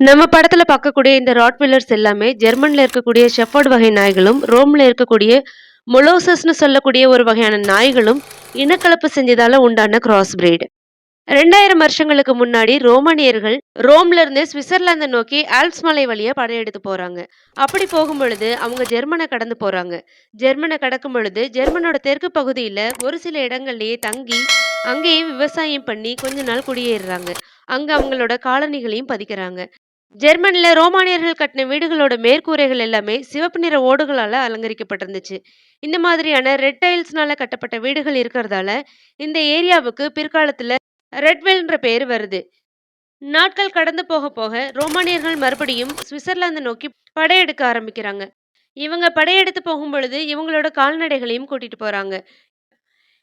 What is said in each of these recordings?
நம்ம படத்துல பார்க்கக்கூடிய இந்த ராட்வில்லர்ஸ் எல்லாமே ஜெர்மன்ல இருக்கக்கூடிய ஷெஃபர்ட் வகை நாய்களும், ரோம்ல இருக்கக்கூடிய மொலோசஸ்னு சொல்லக்கூடிய ஒரு வகையான நாய்களும் இனக்கலப்பு செஞ்சதால உண்டான கிராஸ் பிரீடு ரெண்டாயிரம் வருஷங்களுக்கு முன்னாடி ரோமானியர்கள் ரோம்ல இருந்து சுவிட்சர்லாந்தை நோக்கி ஆல்ப்ஸ் மலை வழியா படையெடுத்து போறாங்க. அப்படி போகும்பொழுது அவங்க ஜெர்மனை கடந்து போறாங்க. ஜெர்மனை கடக்கும் பொழுது ஜெர்மனோட தெற்கு பகுதியில ஒரு சில இடங்கள்லயே தங்கி, அங்கேயே விவசாயம் பண்ணி கொஞ்ச நாள் குடியேறுறாங்க. அங்க அவங்களோட காலனிகளையும் பதிக்கிறாங்க. ஜெர்மனில் ரோமானியர்கள் கட்டின வீடுகளோட மேற்கூரைகள் எல்லாமே சிவப்பு நிற ஓடுகளால் அலங்கரிக்கப்பட்டிருந்துச்சு. இந்த மாதிரியான ரெட் டைல்ஸ்னால கட்டப்பட்ட வீடுகள் இருக்கிறதால இந்த ஏரியாவுக்கு பிற்காலத்தில் ரெட்வெல்ன்ற பேர் வருது. நாட்கள் கடந்து போக போக ரோமானியர்கள் மறுபடியும் சுவிட்சர்லாந்து நோக்கி படையெடுக்க ஆரம்பிக்கிறாங்க. இவங்க படையெடுத்து போகும்பொழுது இவங்களோட கால்நடைகளையும் கூட்டிட்டு போறாங்க.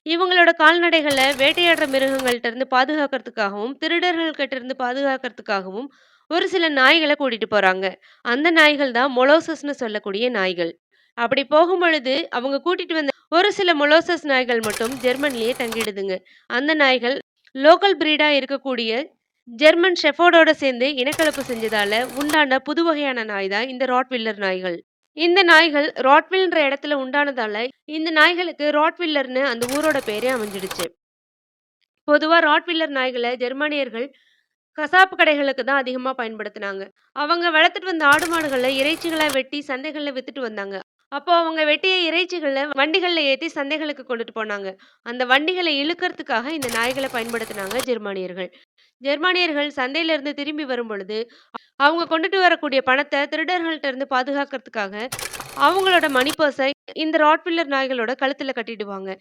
இவங்களோட கால்நடைகளை வேட்டையாடுற மிருகங்கள்ட்ட இருந்து பாதுகாக்கிறதுக்காகவும் திருடர்கள் கிட்ட இருந்து பாதுகாக்கிறதுக்காகவும் ஒரு சில நாய்களை கூட்டிட்டு போறாங்க. அந்த நாய்கள் தான் மொலோசஸ்னு சொல்லக்கூடிய நாய்கள். அப்படி போகும்பொழுது அவங்க கூட்டிட்டு வந்த ஒரு சில மொலோசஸ் நாய்கள் மட்டும் ஜெர்மனிலேயே தங்கிடுதுங்க. அந்த நாய்கள் லோக்கல் பிரீடா இருக்கக்கூடிய ஜெர்மன் ஷெஃபோர்டோட சேர்ந்து இனக்கலப்பு செஞ்சதால உண்டான புது வகையான நாய் தான் இந்த ராட்வில்லர் நாய்கள். இந்த நாய்கள் ராட்வில்ன்ற இடத்துல உண்டானதால, இந்த நாய்களுக்கு ராட்வில்லர்னு அந்த ஊரோட பேரே அமைஞ்சிடுச்சு. பொதுவா ராட்வில்லர் நாய்களை ஜெர்மானியர்கள் கசாப்பு கடைகளுக்கு தான் அதிகமா பயன்படுத்தினாங்க அவங்க வளர்த்துட்டு வந்த ஆடு, மாடுகளை இறைச்சிகளா வெட்டி சந்தைகள்ல வித்துட்டு வந்தாங்க. அப்போ அவங்க வெட்டிய இறைச்சிகளை வண்டிகள்ல ஏத்தி சந்தைகளுக்கு கொண்டுட்டு போனாங்க. அந்த வண்டிகளை இழுக்கறதுக்காக இந்த நாய்களை பயன்படுத்தினாங்க ஜெர்மானியர்கள். ஜெர்மானியர்கள் சந்தையில இருந்து திரும்பி வரும்பொழுது, அவங்க கொண்டுட்டு வரக்கூடிய பணத்தை திருடர்கள்ட்ட இருந்து பாதுகாக்கிறதுக்காக அவங்களோட மணி இந்த ராட்வில்லர் நாய்களோட கழுத்துல கட்டிடுவாங்க.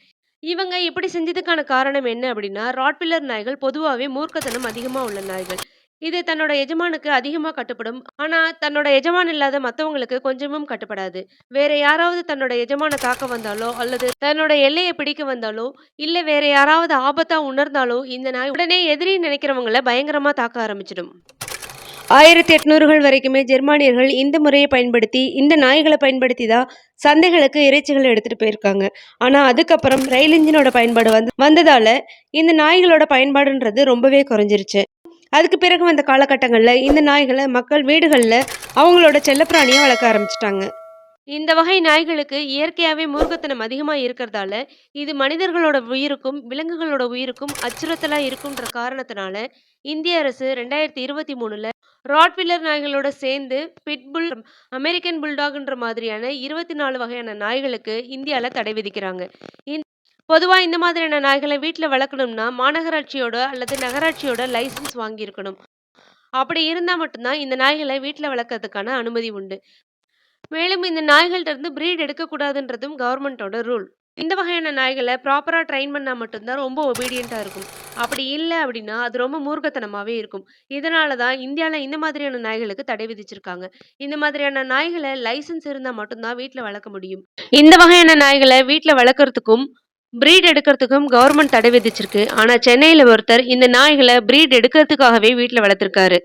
இவங்க இப்படி செஞ்சதுக்கான காரணம் என்ன அப்படின்னா, ராட்வில்லர் நாய்கள் பொதுவாகவே மூர்க்கத்தனம் அதிகமாக உள்ள நாய்கள். இது தன்னோட எஜமானுக்கு அதிகமாக கட்டுப்படும். ஆனால் தன்னோட எஜமான் இல்லாத மற்றவங்களுக்கு கொஞ்சமும் கட்டுப்படாது. வேற யாராவது தன்னோட எஜமான தாக்க வந்தாலோ, அல்லது தன்னோட எல்லையை பிடிக்க வந்தாலோ, இல்லை வேற யாராவது ஆபத்தாக உணர்ந்தாலோ, இந்த நாய் உடனே எதிரின்னு நினைக்கிறவங்கள பயங்கரமாக தாக்க ஆரம்பிச்சிடும். 1800கள் வரைக்குமே ஜெர்மானியர்கள் இந்த முறையை பயன்படுத்தி, இந்த நாய்களை பயன்படுத்தி தான் சந்தைகளுக்கு இறைச்சிகளை எடுத்துகிட்டு போயிருக்காங்க. ஆனால் அதுக்கப்புறம் ரயில் இன்ஜினோட பயன்பாடு வந்து வந்ததால, இந்த நாய்களோட பயன்பாடுன்றது ரொம்பவே குறைஞ்சிருச்சு. அதுக்கு பிறகு வந்த காலகட்டங்களில் இந்த நாய்களை மக்கள் வீடுகளில் அவங்களோட செல்லப்பிராணியை வளர்க்க ஆரம்பிச்சிட்டாங்க இந்த வகை நாய்களுக்கு இயற்கையாகவே மூர்க்கத்தனம் அதிகமாக இருக்கிறதால இது மனிதர்களோட உயிருக்கும், விலங்குகளோட உயிருக்கும் அச்சுறுத்தலாக இருக்குன்ற காரணத்தினால, இந்திய அரசு ரெண்டாயிரத்தி இருபத்தி மூணில் ராட்வில்லர் நாய்களோட சேர்ந்து பிட்புல், அமெரிக்கன் புல்டாக்ன்ற மாதிரியான 24 வகையான நாய்களுக்கு இந்தியாவில் தடை விதிக்கிறாங்க. பொதுவாக இந்த மாதிரியான நாய்களை வீட்டில் வளர்க்கணும்னா, மாநகராட்சியோட அல்லது நகராட்சியோட லைசென்ஸ் வாங்கியிருக்கணும். அப்படி இருந்தால் மட்டும்தான் இந்த நாய்களை வீட்டில் வளர்க்கறதுக்கான அனுமதி உண்டு. மேலும் இந்த நாய்கள்ட்ட இருந்து பிரீட் எடுக்கக்கூடாதுன்றதும் கவர்மெண்ட்டோட ரூல். இந்த வகையான நாய்களை ப்ராப்பராக ட்ரெயின் பண்ணால் மட்டும் தான் ரொம்ப ஒபீடியண்ட்டாக இருக்கும். அப்படி இல்லை அப்படின்னா, அது ரொம்ப மூர்க்கத்தனமாகவே இருக்கும். இதனால தான் இந்தியாவில் இந்த மாதிரியான நாய்களுக்கு தடை விதிச்சிருக்காங்க. இந்த மாதிரியான நாய்களை லைசன்ஸ் இருந்தால் மட்டும்தான் வீட்டில் வளர்க்க முடியும். இந்த வகையான நாய்களை வீட்டில் வளர்க்குறதுக்கும் பிரீட் எடுக்கிறதுக்கும் கவர்மெண்ட் தடை விதிச்சிருக்கு. ஆனால் சென்னையில் ஒருத்தர் இந்த நாய்களை பிரீட் எடுக்கிறதுக்காகவே வீட்டில் வளர்த்துருக்காரு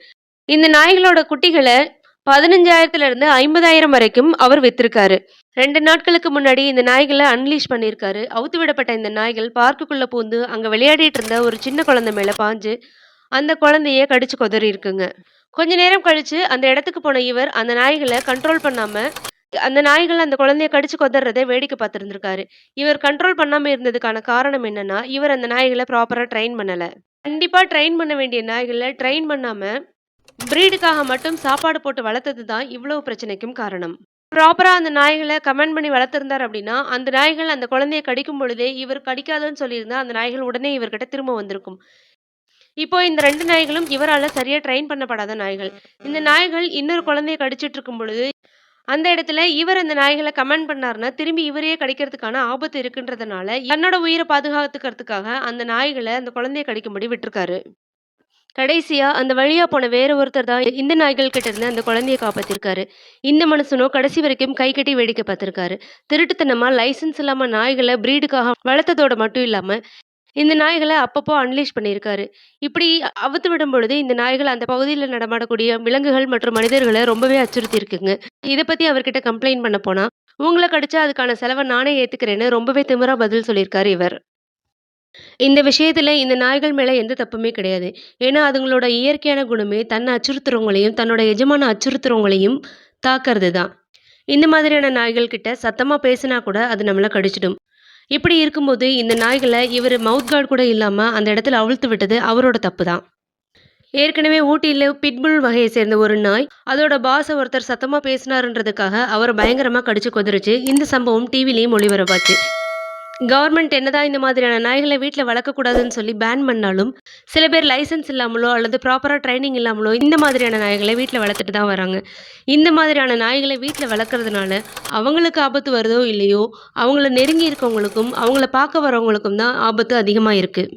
இந்த நாய்களோட குட்டிகளை 15,000ல இருந்து 50,000 வரைக்கும் அவர் வித்திருக்காரு. ரெண்டு நாட்களுக்கு முன்னாடி இந்த நாய்களை அன்லீஷ் பண்ணியிருக்காரு. அவுத்து விடப்பட்ட இந்த நாய்கள் பார்க்குக்குள்ள பூந்து, அங்க விளையாடிட்டு இருந்த ஒரு சின்ன குழந்தை மேல பாஞ்சு, அந்த குழந்தைய கடிச்சு கொதறியிருக்குங்க. கொஞ்ச நேரம் கழிச்சு அந்த இடத்துக்கு போன இவர், அந்த நாய்களை கண்ட்ரோல் பண்ணாம, அந்த நாய்கள் அந்த குழந்தைய கடிச்சு கொதறதை வேடிக்கை பார்த்துருந்துருக்காரு இவர் கண்ட்ரோல் பண்ணாம இருந்ததுக்கான காரணம் என்னன்னா, இவர் அந்த நாய்களை ப்ராப்பரா ட்ரெயின் பண்ணல. கண்டிப்பா ட்ரெயின் பண்ண வேண்டிய நாய்களை ட்ரெயின் பண்ணாம, பிரீடுக்காக மட்டும் சாப்பாடு போட்டு வளர்த்தது தான் இவ்வளவு பிரச்சனைக்கும் காரணம். ப்ராப்பரா அந்த நாய்களை கமெண்ட் பண்ணி வளர்த்துருந்தார் அப்படின்னா, அந்த நாய்கள் அந்த குழந்தைய கடிக்கும் பொழுதே, இவர் கடிக்காதன்னு சொல்லியிருந்தா, அந்த நாய்கள் உடனே இவர்கிட்ட திரும்ப வந்திருக்கும். இப்போ இந்த ரெண்டு நாய்களும் இவரால சரியாக ட்ரெயின் பண்ணப்படாத நாய்கள். இந்த நாய்கள் இன்னொரு குழந்தைய கடிச்சிட்டு இருக்கும் பொழுது, அந்த இடத்துல இவர் அந்த நாய்களை கமெண்ட் பண்ணாருன்னா, திரும்பி இவரையே கடிக்கிறதுக்கான ஆபத்து இருக்குன்றதுனால, தன்னோட உயிரை பாதுகாத்துக்கிறதுக்காக அந்த நாய்களை அந்த குழந்தைய கடிக்கும்படி விட்டுருக்காரு கடைசியாக அந்த வழியாக போன வேற ஒருத்தர் தான் இந்த நாய்கள் கிட்ட இருந்து அந்த குழந்தைய காப்பாற்றிருக்காரு இந்த மனுஷனோ கடைசி வரைக்கும் கை கட்டி வேடிக்கை பார்த்துருக்காரு திருட்டுத்தனமாக லைசென்ஸ் இல்லாமல் நாய்களை பிரீடுக்காக வளர்த்ததோட மட்டும் இல்லாமல் இந்த நாய்களை அப்பப்போ அன்லீஷ் பண்ணியிருக்காரு. இப்படி அவுத்து விடும் பொழுது இந்த நாய்கள் அந்த பகுதியில் நடமாடக்கூடிய விலங்குகள் மற்றும் மனிதர்களை ரொம்பவே அச்சுறுத்தியிருக்குங்க. இதை பற்றி அவர்கிட்ட கம்ப்ளைண்ட் பண்ண போனால் உங்களை கடிச்சா அதுக்கான செலவை நானே ஏற்றுக்கிறேன்னு ரொம்பவே திமிரா பதில் சொல்லியிருக்காரு இவர். இந்த விஷயத்துல இந்த நாய்கள் மேலே எந்த தப்புமே கிடையாது. ஏன்னா, அதுங்களோட இயற்கையான குணமே தன்னை அச்சுறுத்துறவங்களையும், தன்னோட எஜமான அச்சுறுத்துறவங்களையும் தாக்கிறது தான். இந்த மாதிரியான நாய்கள் கிட்ட சத்தமா பேசினா கூட அது நம்மள கடிச்சிடும். இப்படி இருக்கும்போது இந்த நாய்களை இவர் மவுத் கார்டு கூட இல்லாமல் அந்த இடத்துல அவிழ்த்து விட்டது அவரோட தப்பு தான். ஏற்கனவே ஊட்டியில பிட்புல் வகையை சேர்ந்த ஒரு நாய், அதோட பாச ஒருத்தர் சத்தமா பேசினாருன்றதுக்காக அவரை பயங்கரமாக கடிச்சு கொதிருச்சு இந்த சம்பவம் டிவிலையும் ஒளிபரப்பாச்சு. கவர்மெண்ட் என்னதான் இந்த மாதிரியான நாய்களை வீட்டில் வளர்க்கக்கூடாதுன்னு சொல்லி பேன் பண்ணாலும், சில பேர் லைசன்ஸ் இல்லாமலோ அல்லது ப்ராப்பராக ட்ரைனிங் இல்லாமலோ இந்த மாதிரியான நாய்களை வீட்டில் வளர்த்துட்டு தான் வராங்க. இந்த மாதிரியான நாய்களை வீட்டில் வளர்க்குறதுனால அவங்களுக்கு ஆபத்து வருதோ இல்லையோ, அவங்கள நெருங்கி இருக்கவங்களுக்கும், அவங்கள பார்க்க வரவங்களுக்கும் தான் ஆபத்து அதிகமாக இருக்குது